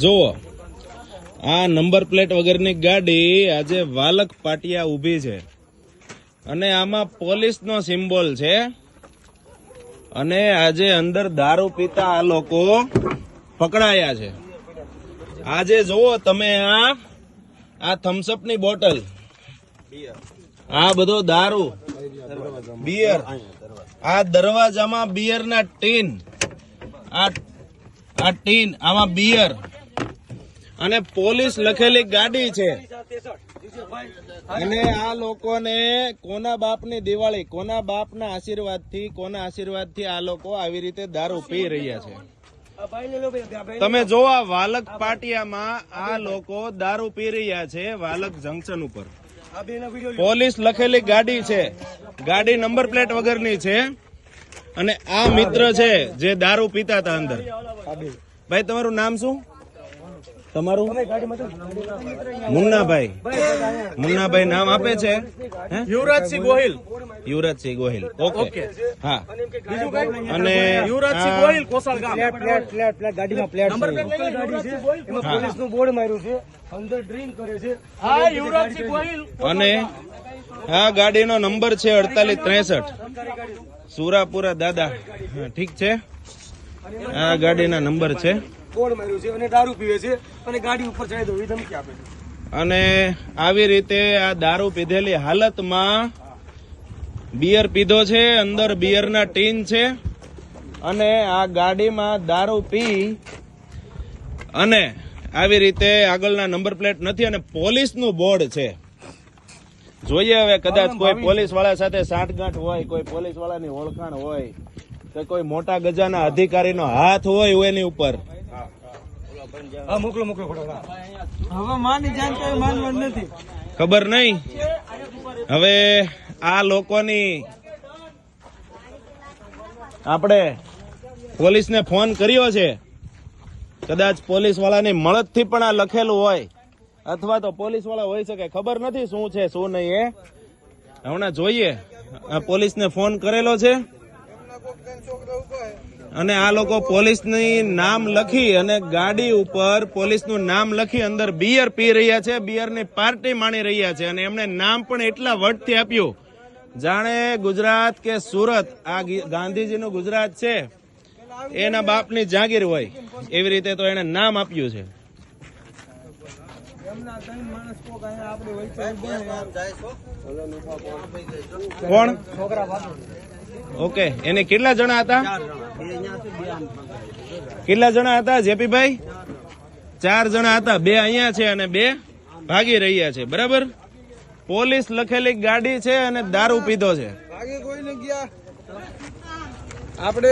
જુઓ, આ number plate વગરની ગાડી આજે વાલક પાટિયા ઊભી છે. અને આમાં પોલીસનો સિમ્બોલ છે. અને આજે અંદર દારૂ પીતા આ લોકો પકડાયા છે. આજે જુઓ તમે આ આ થમ્સઅપની બોટલ. આ બધો દારૂ. બિયર આ દરવાજામાં બિયરના ટીન. આ આ ટીન, આમાં બિયર અને પોલીસ લખેલી ગાડી છે. અને આ લોકોને કોના બાપની દિવાળી, કોના બાપના આશીર્વાદથી, કોના આશીર્વાદથી આ લોકો આવી રીતે દારૂ પી રહ્યા છે. તમે જો આ વાલક પાટિયામાં આ લોકો દારૂ પી રહ્યા છે વાલક જંકશન ઉપર. પોલીસ લખેલી ગાડી છે. ગાડી નંબર પ્લેટ વગરની છે. અને આ મિત્ર છે જે દારૂ પીતા હતા અંદર. ભાઈ તમારું નામ શું? તમારું? મુન્નાભાઈ. મુન્નાભાઈ નામ આપે છે? યુવરાજસિંહ ગોહિલ. યુવરાજસિંહ ગોહિલ. ઓકે. હા. અને યુવરાજસિંહ ગોહિલ કોસાળ ગામ. ફ્લેટ ફ્લેટ ફ્લેટ ગાડીમાં ફ્લેટ નંબર પ્લેટ ગાડી છે. એમાં પોલીસનું બોર્ડ માર્યું છે. અંદર ડ્રિંક કરે છે. હા યુવરાજસિંહ ગોહિલ અને આ ગાડીનો નંબર છે અડતાલીસ ત્રેસઠ. સુરાપુરા દાદા. ઠીક છે? આ ગાડીના નંબર છે. બોર્ડ માર્યું છે? અને દારૂ પીવે છે અને ગાડી ઉપર ચડાવી દો ધમકી આપે છે. અને આવી રીતે આ દારૂ પીધેલી હાલતમાં બિયર પીધો છે અંદર બિયરના ટીન છે અને આ ગાડીમાં દારૂ પી અને આવી રીતે આગળના નંબર પ્લેટ નથી અને પોલીસનું બોર્ડ છે. જોઈએ હવે કદાચ કોઈ પોલીસવાળા સાથે સાંઠગાંઠ હોય કોઈ પોલીસ વાળાની ઓળખાણ હોય કે કોઈ મોટા ગજાના અધિકારીનો હાથ હોય એની ઉપર. મોકલો મોકલો હવે માની જાણકારી માનવાની નથી. ખબર નહીં? હવે આ લોકોની આપણે પોલીસને ફોન કર્યો છે. કદાચ પોલીસ વાળાની મળતથી પણ આ લખેલું હોય. અથવા તો પોલીસવાળા હોઈ શકે, ખબર નથી શું છે, શું નહીં એ. હમણાં જોઈએ. પોલીસને ફોન કરેલો છે. અને આ લોકો પોલીસની નામ લખી અને ગાડી ઉપર પોલીસનું નામ લખી અંદર બિયર પી રહ્યા છે, બિયરની પાર્ટી માણી રહ્યા છે અને એમણે નામ પણ એટલા વટથી આપ્યું. જાણે ગુજરાત કે સુરત, આ ગાંધીજીનું ગુજરાત છે, એના બાપની જાગીર હોય. એવી રીતે તો એને નામ આપ્યું છે. કોણ ઓકે એને કેટલા જણા હતા? કેટલા જણા હતા જેપીભાઈ? ચાર જણા. હતા બે અહીંયા છે અને બે ભાગી રહ્યા છે બરાબર? પોલીસ લખેલી ગાડી છે અને દારૂ પીધો છે. આપણે